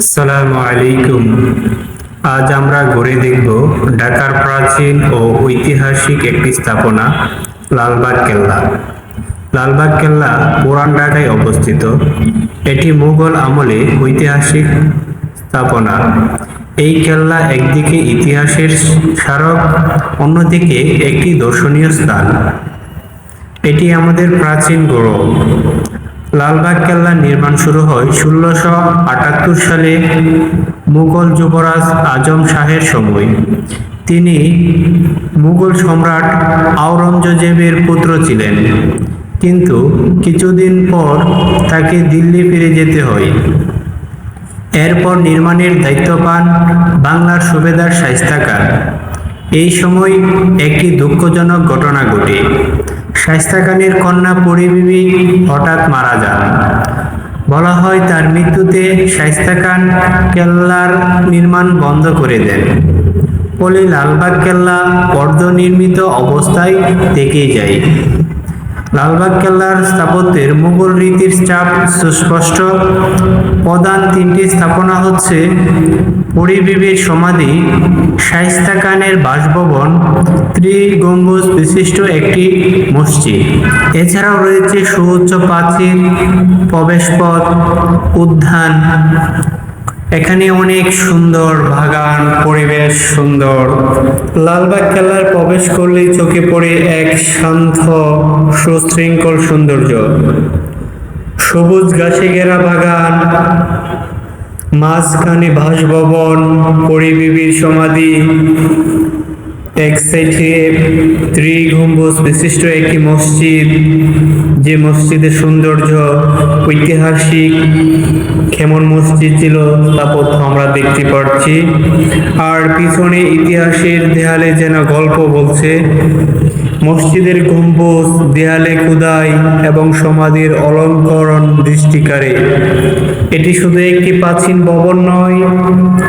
আসসালামু আলাইকুম। আজ আমরা ঘুরে দেখব ঢাকার প্রাচীন ও ঐতিহাসিক একটি স্থাপনা, লালবাগ কেল্লা। লালবাগ কেল্লা পুরান ঢাকায় অবস্থিত। এটি মুঘল আমলে ঐতিহাসিক স্থাপনা। এই কেল্লা একদিকে ইতিহাসের স্মারক, অন্যদিকে একটি দর্শনীয় স্থান। এটি আমাদের প্রাচীন গৌরব। লালবাগ কেল্লা নির্মাণ শুরু হয় ষোলোশো আটাত্তর সালে মুঘল যুবরাজ আজম শাহের সময়। তিনি মুঘল সম্রাট আওরঙ্গজেবের পুত্র ছিলেন। কিন্তু কিছুদিন পর তাকে দিল্লি ফিরে যেতে হয়। এরপর নির্মাণের দায়িত্ব পান বাংলার সুবেদার শাইস্তা এই সময় একটি দুঃখজনক ঘটনা ঘটে। শাইস্তা খানের কন্যা পরিবিবি হঠাৎ মারা যান। বলা হয় তার মৃত্যুতে শাইস্তা খান কেল্লার নির্মাণ বন্ধ করে দেন। ফলে লালবাগ কেল্লা অর্ধনির্মিত অবস্থায় থেকেই যায়। লালবাগ কেল্লার স্থাপত্যের মুঘল রীতির চাপ সুস্পষ্ট। প্রধান তিনটি স্থাপনা হচ্ছে পরিবিবির সমাধি শাইস্তা খানের বাসভবন, ত্রিগম্বুজ বিশিষ্ট একটি মসজিদ। এছাড়াও রয়েছে সুউচ্চ প্রাচীর, প্রবেশপথ, উদ্যান এখানে অনেক সুন্দর বাগান, পরিবেশ সুন্দর। লালবাগ কেল্লার প্রবেশ করলেই চোখে পড়ে এক শান্ত, সুশৃঙ্খল সৌন্দর্য। সবুজ গাছে ঘেরা বাগান, মাঝখানে বাসভবন পরিবিবির সমাধি এক সাইডে ত্রিগম্বুজ বিশিষ্ট একটি মসজিদ, যে মসজিদের সৌন্দর্য ঐতিহাসিক খেমন মসজিদ ছিল স্থাপত্য আমরা দেখতে পাচ্ছি আর পিছনে ইতিহাসের দেয়ালে যেন গল্প বলছে, মসজিদের গম্বুজ, দেয়ালে খুদাই এবং সমাধির অলঙ্করণ দৃষ্টিকারে। এটি শুধু একটি প্রাচীন ভবন নয়,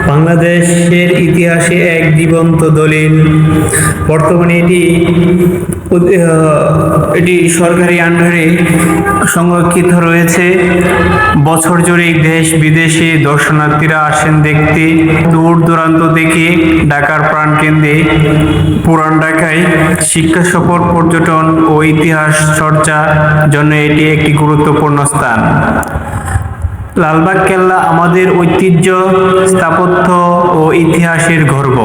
বাংলাদেশের ইতিহাসে এক জীবন্ত দলিল। বর্তমানে এটি এটি সরকারি আন্ডারে সংরক্ষিত রয়েছে। বছর জুড়ে দেশ বিদেশে দর্শনার্থীরা আসেন দেখতে। দূর দূরান্ত থেকে ঢাকার প্রাণকেন্দ্রে পুরান ঢাকায় শিক্ষা সফর, পর্যটন ও ইতিহাস চর্চার জন্য এটি একটি গুরুত্বপূর্ণ স্থান। লালবাগ কেল্লা আমাদের ঐতিহ্য, স্থাপত্য ও ইতিহাসের গর্ব।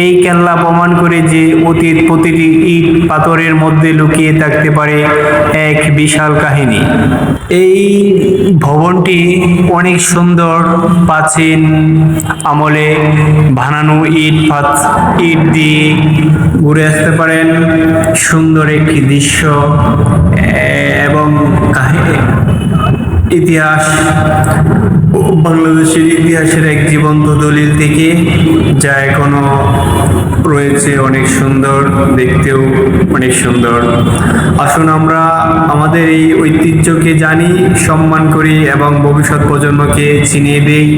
এই কেল্লা প্রমাণ করে যে অতীত প্রতিটি ইট পাথরের মধ্যে লুকিয়ে থাকতে পারে এক বিশাল কাহিনী। এই ভবনটি অনেক সুন্দর, প্রাচীন আমলে বানানো ইট পাত ইট দিয়ে ঘুরে আসতে পারেন। সুন্দর একটি দৃশ্য এবং কাহিনী ইতিহাস, বাংলাদেশের ইতিহাসের এক জীবন্ত দলিল থেকে যা এখনও রয়েছে অনেক সুন্দর, দেখতেও অনেক সুন্দর। আসুন আমরা আমাদের এই ঐতিহ্যকে জানি, সম্মান করি এবং ভবিষ্যৎ প্রজন্মকে চিনিয়ে দেই।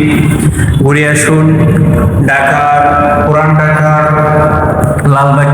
ঘুরে আসুন, ঢাকার, পুরান ঢাকার, লালবাগ